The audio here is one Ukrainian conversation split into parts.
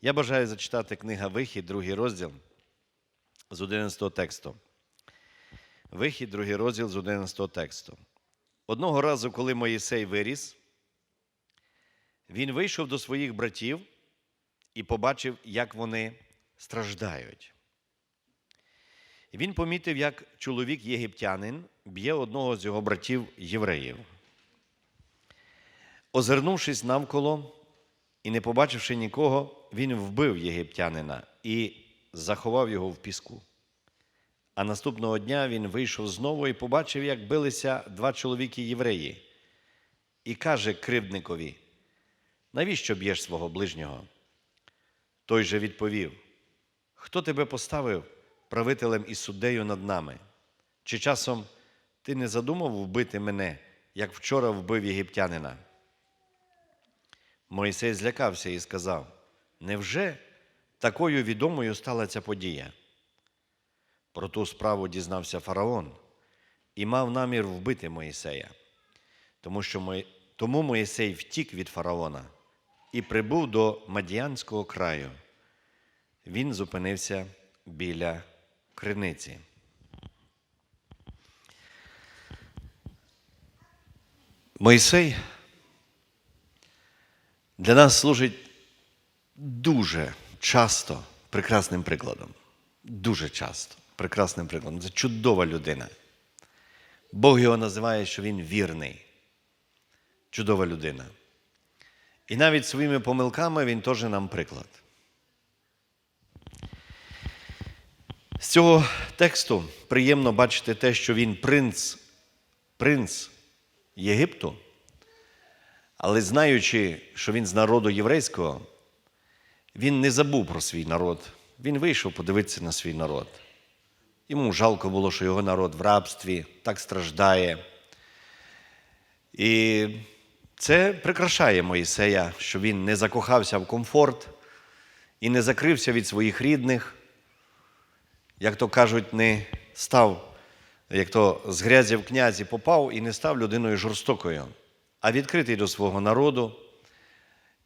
Я бажаю зачитати книга Вихід, другий розділ з 11 тексту. Вихід, другий розділ з 11 тексту. Одного разу, коли Моїсей виріс, він вийшов до своїх братів і побачив, як вони страждають. Він помітив, як чоловік єгиптянин б'є одного з його братів євреїв. Озирнувшись навколо і не побачивши нікого, він вбив єгиптянина і заховав його в піску. А наступного дня він вийшов знову і побачив, як билися два чоловіки євреї, і каже кривдникові: навіщо б'єш свого ближнього? Той же відповів: Хто тебе поставив правителем і суддею над нами? Чи часом ти не задумав вбити мене, як вчора вбив єгиптянина? Мойсей злякався і сказав: Невже такою відомою стала ця подія? Про ту справу дізнався фараон і мав намір вбити Моїсея, тому що тому Моїсей втік від фараона і прибув до Мадіанського краю. Він зупинився біля криниці. Мойсей для нас служить дуже часто прекрасним прикладом. Дуже часто прекрасним прикладом. Це чудова людина. Бог його називає, що він вірний. Чудова людина. І навіть своїми помилками він теж нам приклад. З цього тексту приємно бачити те, що він принц, принц Єгипту, але знаючи, що він з народу єврейського, він не забув про свій народ. Він вийшов подивитися на свій народ. Йому жалко було, що його народ в рабстві так страждає. І це прикрашає Моїсея, що він не закохався в комфорт і не закрився від своїх рідних, як то кажуть, не став, як то з грязі в князі попав і не став людиною жорстокою, а відкритий до свого народу,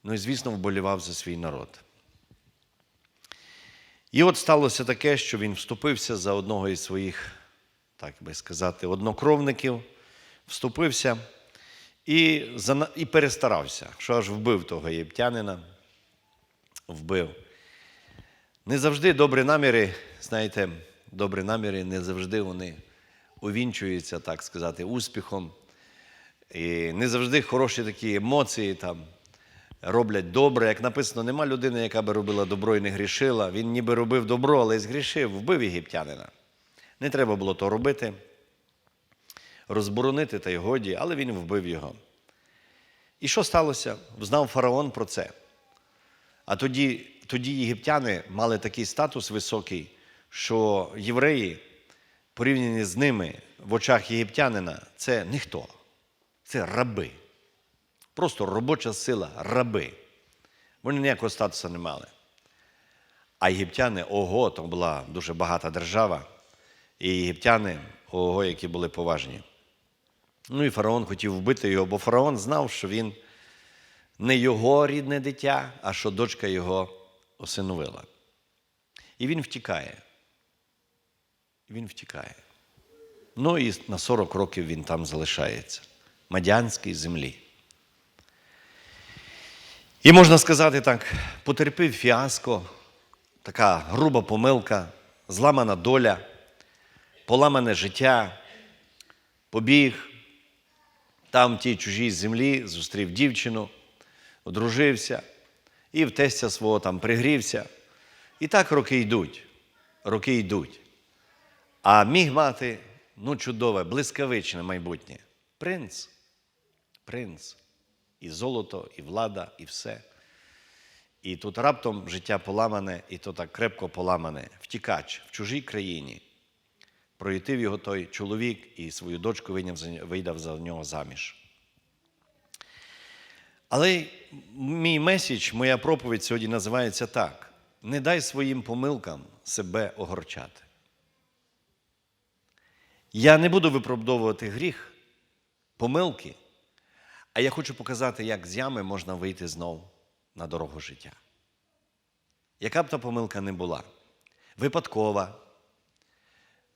ну і, звісно, вболівав за свій народ. І от сталося таке, що він вступився за одного із своїх, так би сказати, однокровників, вступився і і перестарався, що аж вбив того єптянина, вбив. Не завжди добрі наміри, знаєте, добрі наміри не завжди вони увінчуються, так сказати, успіхом. І не завжди хороші такі емоції там роблять добре. Як написано, нема людини, яка би робила добро і не грішила. Він ніби робив добро, але згрішив, вбив єгиптянина. Не треба було то робити, розборонити та й годі, але він вбив його. І що сталося? Знав фараон про це. А тоді, тоді єгиптяни мали такий статус високий, що євреї, порівняні з ними в очах єгиптянина, це ніхто. Це раби. Просто робоча сила, раби. Вони ніякого статусу не мали. А єгиптяни, ого, то була дуже багата держава. І єгиптяни, ого, які були поважні. Ну і фараон хотів вбити його, бо фараон знав, що він не його рідне дитя, а що дочка його осиновила. І він втікає. Він втікає. Ну і на 40 років він там залишається. Мадянській землі. І можна сказати так, потерпів фіаско, така груба помилка, зламана доля, поламане життя, побіг, там в тій чужій землі зустрів дівчину, одружився і в тестя свого там пригрівся. І так роки йдуть, роки йдуть. А міг мати ну, чудове, блискавичне майбутнє. Принц, принц. І золото, і влада, і все. І тут раптом життя поламане, і то так крепко поламане, втікач в чужій країні. Проїтив його той чоловік і свою дочку вийняв за- нього заміж. Але мій месідж, моя проповідь сьогодні називається так: не дай своїм помилкам себе огорчати. Я не буду виправдовувати гріх, помилки, а я хочу показати, як з ями можна вийти знов на дорогу життя. яка б та помилка не була, випадкова,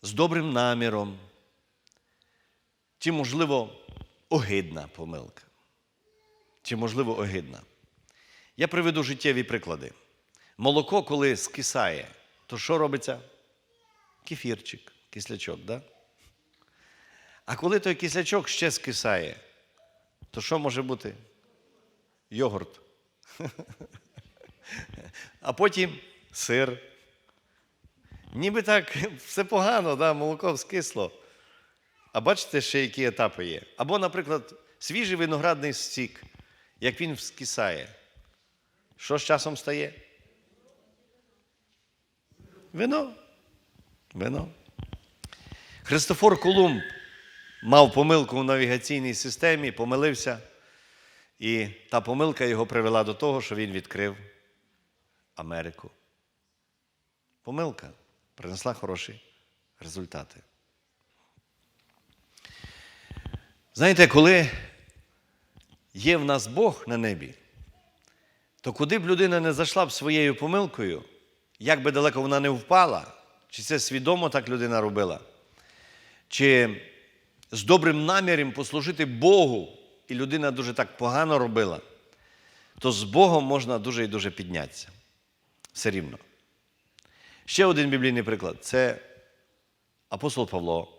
з добрим наміром, чи, можливо, огидна помилка, чи, можливо, огидна. Я приведу життєві приклади. Молоко, коли скисає, то що робиться? Кефірчик, кислячок, да? А коли той кислячок ще скисає, то що може бути? Йогурт. А потім сир. Ніби так все погано, да, молоко скисло. А бачите, ще які етапи є. Або, наприклад, свіжий виноградний сік, як він скисає. Що з часом стає? Вино. Вино. Христофор Колумб мав помилку в навігаційній системі, помилився, і та помилка його привела до того, що він відкрив Америку. Помилка принесла хороші результати. Знаєте, коли є в нас Бог на небі, то куди б людина не зайшла б своєю помилкою, як би далеко вона не впала, чи це свідомо так людина робила, чи з добрим наміром послужити Богу, і людина дуже так погано робила, то з Богом можна дуже і дуже піднятися. Все рівно. Ще один біблійний приклад це апостол Павло,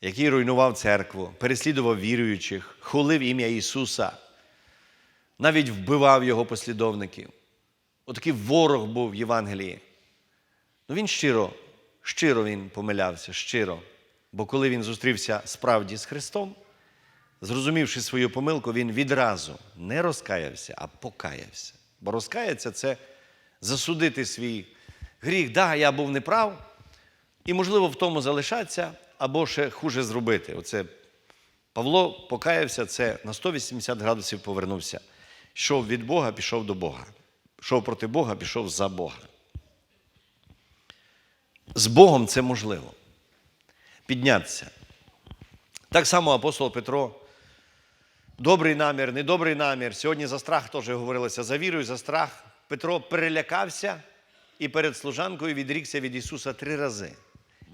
який руйнував церкву, переслідував віруючих, хулив ім'я Ісуса, навіть вбивав його послідовників. Отакий ворог був в Євангелії. Ну він щиро, щиро він помилявся, щиро. Бо коли він зустрівся справді з Христом, зрозумівши свою помилку, він відразу не розкаявся, а покаявся. Бо розкаятися це засудити свій гріх. Да, я був неправ, і, можливо, в тому залишатися або ще хуже зробити. Оце Павло покаявся, це на 180 градусів повернувся. Йшов від Бога, пішов до Бога. Йшов проти Бога, пішов за Бога. З Богом це можливо. Піднятися. Так само апостол Петро. Добрий намір, недобрий намір. Сьогодні за страх теж говорилося за віру і за страх. Петро перелякався і перед служанкою відрікся від Ісуса три рази.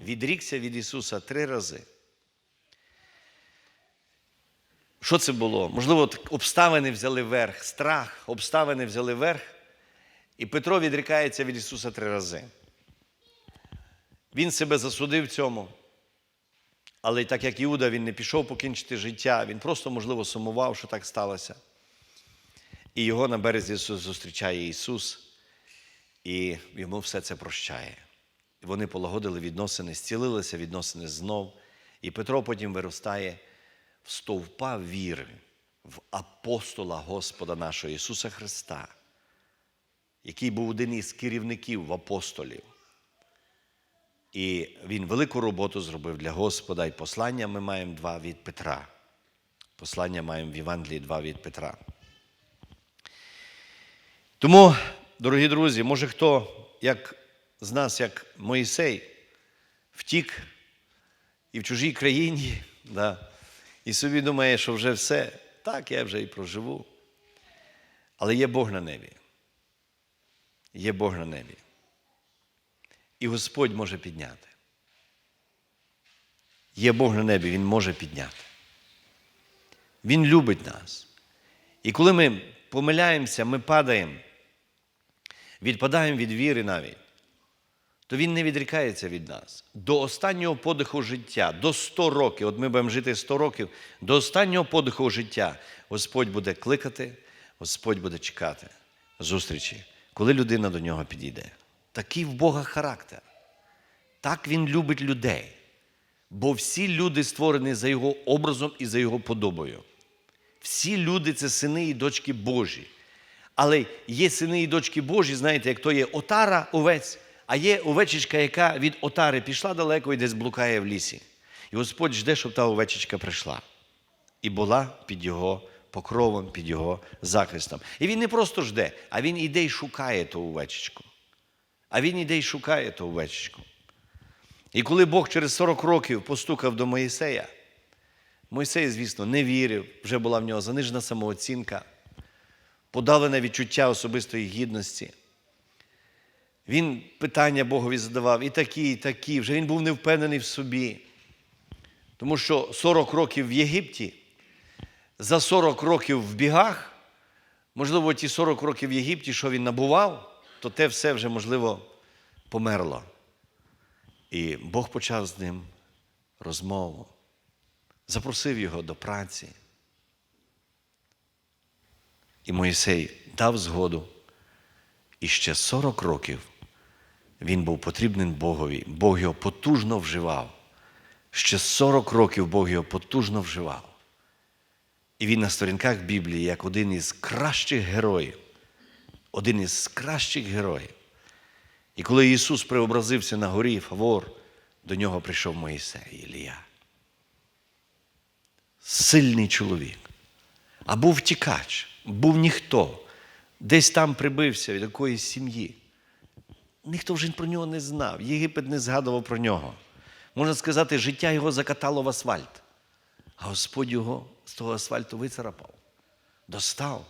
Відрікся від Ісуса три рази. Що це було? Можливо, обставини взяли верх, страх, обставини взяли верх, і Петро відрікається від Ісуса три рази. Він себе засудив в цьому. Але так як Іуда, він не пішов покінчити життя, він просто, можливо, сумував, що так сталося. І його на березі зустрічає Ісус, і йому все це прощає. І вони полагодили відносини, зцілилися відносини знов. І Петро потім виростає в стовпа віри, в апостола Господа нашого Ісуса Христа, який був один із керівників в апостолів. І він велику роботу зробив для Господа, і послання ми маємо два від Петра. Послання маємо в Євангелії два від Петра. Тому, дорогі друзі, може хто як з нас, як Моїсей, втік і в чужій країні, да, і собі думає, що вже все, так, я вже і проживу. Але є Бог на небі. Є Бог на небі. І Господь може підняти. Є Бог на небі, Він може підняти. Він любить нас. І коли ми помиляємося, ми падаємо, відпадаємо від віри навіть, то Він не відрікається від нас. До останнього подиху життя, до 100 років, от ми будемо жити 100 років, до останнього подиху життя Господь буде кликати, Господь буде чекати зустрічі, коли людина до нього підійде. Такий в Бога характер. Так Він любить людей. Бо всі люди створені за Його образом і за Його подобою. Всі люди це сини і дочки Божі. Але є сини і дочки Божі, знаєте, як то є отара овець, а є овечечка, яка від отари пішла далеко і десь блукає в лісі. І Господь жде, щоб та овечечка прийшла. І була під його покровом, під його захистом. І він не просто жде, а він іде і шукає ту овечечку. А він іде і шукає ту овечечку. І коли Бог через 40 років постукав до Моїсея, Мойсей, звісно, не вірив, вже була в нього занижена самооцінка, подавлене відчуття особистої гідності. Він питання Богові задавав, і такі, і такі. Вже він був не впевнений в собі. Тому що 40 років в Єгипті, за 40 років в бігах, можливо, ті 40 років в Єгипті, що він набував, то те все вже, можливо, померло. І Бог почав з ним розмову, запросив його до праці. І Моїсей дав згоду. І ще 40 років він був потрібним Богові. Бог його потужно вживав. Ще 40 років Бог його потужно вживав. І він на сторінках Біблії, як один із кращих героїв, один із кращих героїв. І коли Ісус преобразився на горі Фавор, до нього прийшов Моїсей Ілія. Сильний чоловік. А був втікач, був ніхто, десь там прибився від якоїсь сім'ї. Ніхто вже про нього не знав, Єгипет не згадував про нього. Можна сказати, життя його закатало в асфальт, а Господь його з того асфальту вицарапав, достав,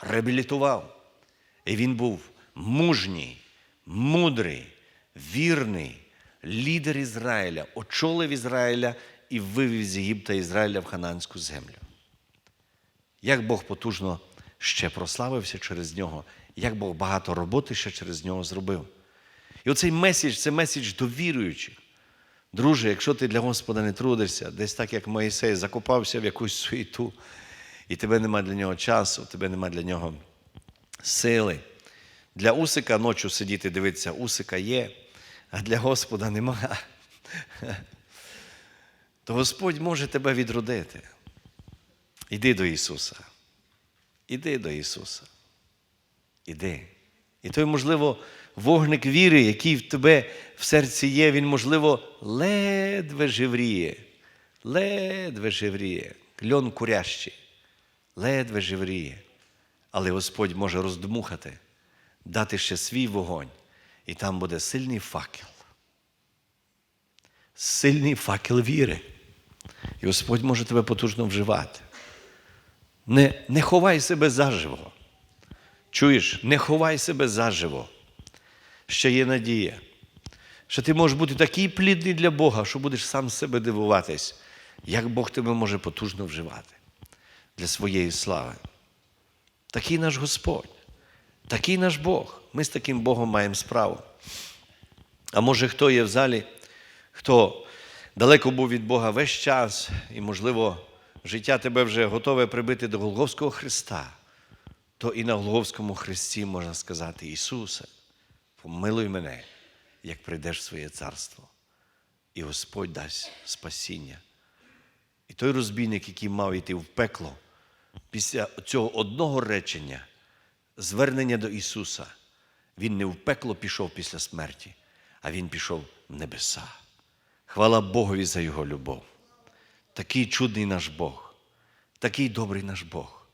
реабілітував. І він був мужній, мудрий, вірний лідер Ізраїля, очолив Ізраїля і вивів з Єгипта Ізраїля в Хананську землю. Як Бог потужно ще прославився через нього, як Бог багато роботи ще через нього зробив. І оцей месідж це месідж до віруючих. Друже, якщо ти для Господа не трудишся, десь так, як Моїсей, закопався в якусь суету, і тебе нема для нього часу, тебе нема для нього сили. Для Усика ночі сидіти, дивитися, Усика є, а для Господа нема. То Господь може тебе відродити. Іди до Ісуса. Іди до Ісуса. Іди. І той, можливо, вогник віри, який в тебе в серці є, він, можливо, ледве живріє, ледве живріє, кльон курящий, ледве живріє. Але Господь може роздмухати, дати ще свій вогонь, і там буде сильний факел. Сильний факел віри. І Господь може тебе потужно вживати. Не, не ховай себе заживо. Чуєш, не ховай себе заживо. Ще є надія. Що ти можеш бути такий плідний для Бога, що будеш сам себе дивуватись, як Бог тебе може потужно вживати для своєї слави. Такий наш Господь, такий наш Бог. Ми з таким Богом маємо справу. А може, хто є в залі, хто далеко був від Бога весь час, і, можливо, життя тебе вже готове прибити до Голговського Христа, то і на Голговському Христі можна сказати, Ісусе, помилуй мене, як прийдеш в своє царство. І Господь дасть спасіння. І той розбійник, який мав йти в пекло, після цього одного речення, звернення до Ісуса, він не в пекло пішов після смерті, а він пішов в небеса. Хвала Богові за Його любов. Такий чудний наш Бог, такий добрий наш Бог.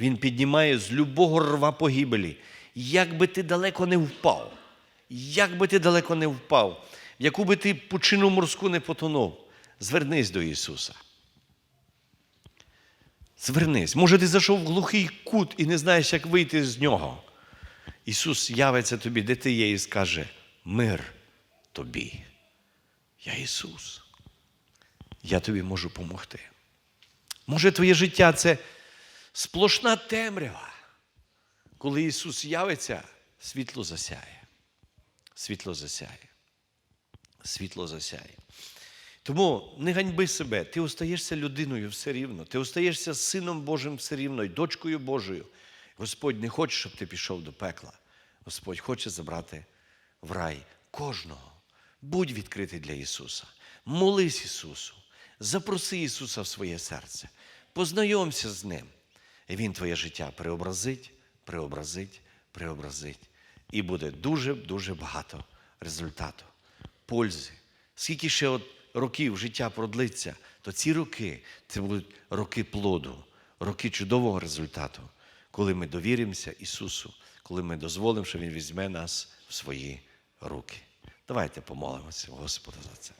Він піднімає з любого рва погибелі, як би ти далеко не впав, як би ти далеко не впав, яку би ти пучину морську не потонув, звернись до Ісуса. Звернись. Може, ти зайшов в глухий кут і не знаєш, як вийти з нього. Ісус явиться тобі, де ти є, і скаже: Мир тобі. Я Ісус. Я тобі можу допомогти. Може, твоє життя це сплошна темрява. Коли Ісус явиться, світло засяє. Світло засяє. Світло засяє. Тому не ганьби себе, ти остаєшся людиною все рівно, ти остаєшся Сином Божим все рівно і дочкою Божою. Господь не хоче, щоб ти пішов до пекла. Господь хоче забрати в рай кожного. Будь відкритий для Ісуса. Молись Ісусу. Запроси Ісуса в своє серце. Познайомся з Ним. І Він твоє життя преобразить, преобразить, преобразить. І буде дуже-дуже багато результату, пользи. Скільки ще от років життя продлиться, то ці роки це будуть роки плоду, роки чудового результату, коли ми довіримося Ісусу, коли ми дозволимо, що Він візьме нас в свої руки. Давайте помолимося Господу, за це.